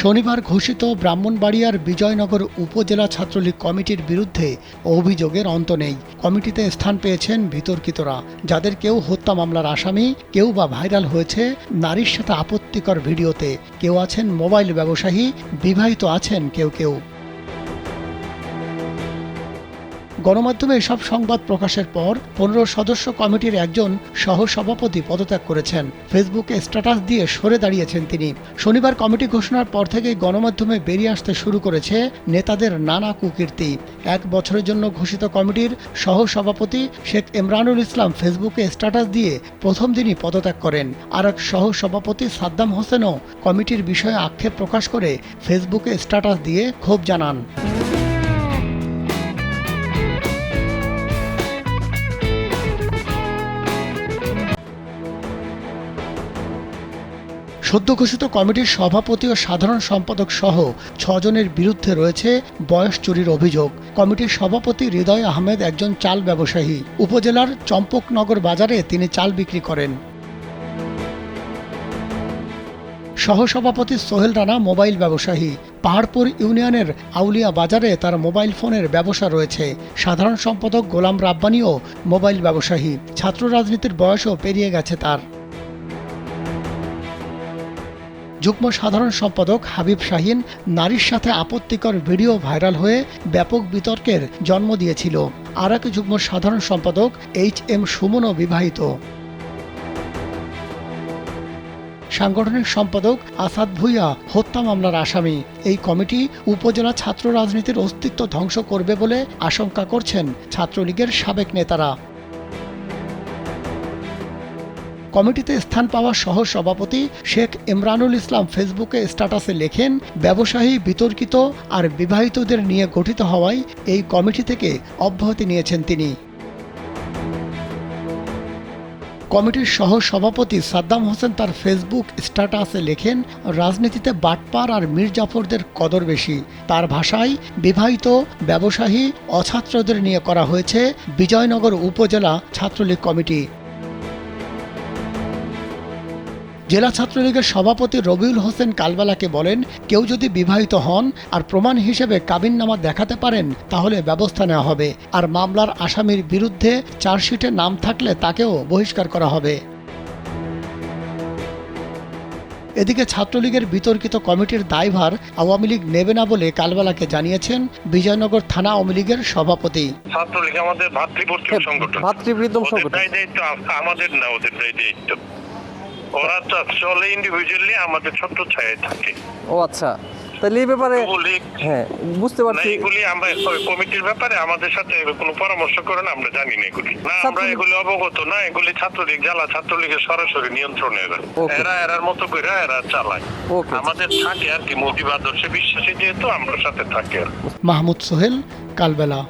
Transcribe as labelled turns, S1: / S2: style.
S1: শনিবার ঘোষিত ব্রাহ্মণবাড়িয়ার বিজয়নগর উপজেলা ছাত্রলীগ কমিটির বিরুদ্ধে অভিযোগের অন্ত নেই। কমিটিতে স্থান পেয়েছেন বিতর্কিতরা, যাদের কেউ হত্যা মামলার আসামি, কেউ বা ভাইরাল হয়েছে নারীর সাথে আপত্তিকর ভিডিওতে। কেউ আছেন মোবাইল ব্যবসায়ী, বিবাহিত আছেন কেউ কেউ। গণমাধ্যমে এসব সংবাদ প্রকাশের পর পনেরো সদস্য কমিটির একজন সহসভাপতি পদত্যাগ করেছেন। ফেসবুকে স্ট্যাটাস দিয়ে সরে দাঁড়িয়েছেন তিনি। শনিবার কমিটি ঘোষণার পর থেকেই গণমাধ্যমে বেরিয়ে আসতে শুরু করেছে নেতাদের নানা কুকীর্তি। এক বছরের জন্য ঘোষিত কমিটির সহসভাপতি শেখ ইমরানুল ইসলাম ফেসবুকে স্ট্যাটাস দিয়ে প্রথম দিনই পদত্যাগ করেন। আর এক সহসভাপতি সাদ্দাম হোসেনও কমিটির বিষয়ে আক্ষেপ প্রকাশ করে ফেসবুকে স্ট্যাটাস দিয়ে ক্ষোভ জানান। সদ্য ঘোষিত কমিটির সভাপতি ও সাধারণ সম্পাদক সহ ছজনের বিরুদ্ধে রয়েছে বয়স চুরির অভিযোগ। কমিটির সভাপতি হৃদয় আহমেদ একজন চাল ব্যবসায়ী। উপজেলার চম্পকনগর বাজারে তিনি চাল বিক্রি করেন। সহসভাপতি সোহেল রানা মোবাইল ব্যবসায়ী। পাহাড়পুর ইউনিয়নের আউলিয়া বাজারে তার মোবাইল ফোনের ব্যবসা রয়েছে। সাধারণ সম্পাদক গোলাম রাব্বানিও মোবাইল ব্যবসায়ী। ছাত্র রাজনীতির বয়সও পেরিয়ে গেছে তার। যুগ্ম সাধারণ সম্পাদক হাবিব শাহিন নারীর সাথে আপত্তিকর ভিডিও ভাইরাল হয়ে ব্যাপক বিতর্কের জন্ম দিয়েছিল। আর এক যুগ্ম সাধারণ সম্পাদক এইচ এম সুমনও বিবাহিত। সাংগঠনিক সম্পাদক আসাদ ভুইয়া হত্যা মামলার আসামি। এই কমিটি উপজেলা ছাত্র রাজনীতির অস্তিত্ব ধ্বংস করবে বলে আশঙ্কা করছেন ছাত্রলীগের সাবেক নেতারা। কমিটিতে স্থান পাওয়া সহ সভাপতি শেখ ইমরানুল ইসলাম ফেসবুকে স্ট্যাটাসে লেখেন, ব্যবসায়ী বিতর্কিত আর বিবাহিতদের নিয়ে গঠিত হওয়ায় এই কমিটি থেকে অব্যাহতি নিয়েছেন তিনি। কমিটির সহ সভাপতি সাদ্দাম হোসেন তার ফেসবুক স্ট্যাটাসে লেখেন, রাজনীতিতে বাটপার আর মির্জাফরদের কদর বেশি। তার ভাষায় বিবাহিত, ব্যবসায়ী, অছাত্রদের নিয়ে করা হয়েছে বিজয়নগর উপজেলা ছাত্রলীগ কমিটি। জেলা ছাত্রলীগের সভাপতি রবিউল হোসেন কালবেলাকে বলেন কেউ যদি বিবাহিত হন আর প্রমাণ হিসেবে কাবিননামা দেখাতে পারেন তাহলে ব্যবস্থা নেওয়া হবে। আর মামলার আসামির বিরুদ্ধে চার্জশিটে নাম থাকলে তাকেও বহিষ্কার করা হবে। এদিকে ছাত্রলীগের বিতর্কিত কমিটির দায়ভার আওয়ামী লীগ নেবে না বলে কালবেলাকে জানিয়েছেন বিজয়নগর থানা আওয়ামী লীগের সভাপতি।
S2: ছাত্রলীগ আমাদের ভাতৃপ্রতিম
S3: হ্যাঁ,
S2: সংগঠন।
S3: ভাতৃপ্রতিম সংগঠন।
S2: আমাদের না ওদের দায়িত্ব। ওরা তো চলে ইন্ডিভিজুয়ালি আমাদের ছোট্ট থাকে।
S3: ও আচ্ছা। তাহলে এই ব্যাপারে হ্যাঁ বুঝতে পারছি।
S2: এগুলি আমরা কমিটির ব্যাপারে আমাদের সাথে কোনো পরামর্শ করে না আমরা জানি না এগুলি। না আমরা এগুলি অবগত না এগুলি ছাত্রলীগ জ্বালা ছাত্রলীগের সরাসরি নিয়ন্ত্রণে এরা। এরা এরার মতো করে এরা চালায়। আমাদের থাকে আর কি মোটিভ আদর্শে বিশ্বাসী যেহেতু আমরা সাথে থাকে আর
S1: মাহমুদ সোহেল কালবেলা।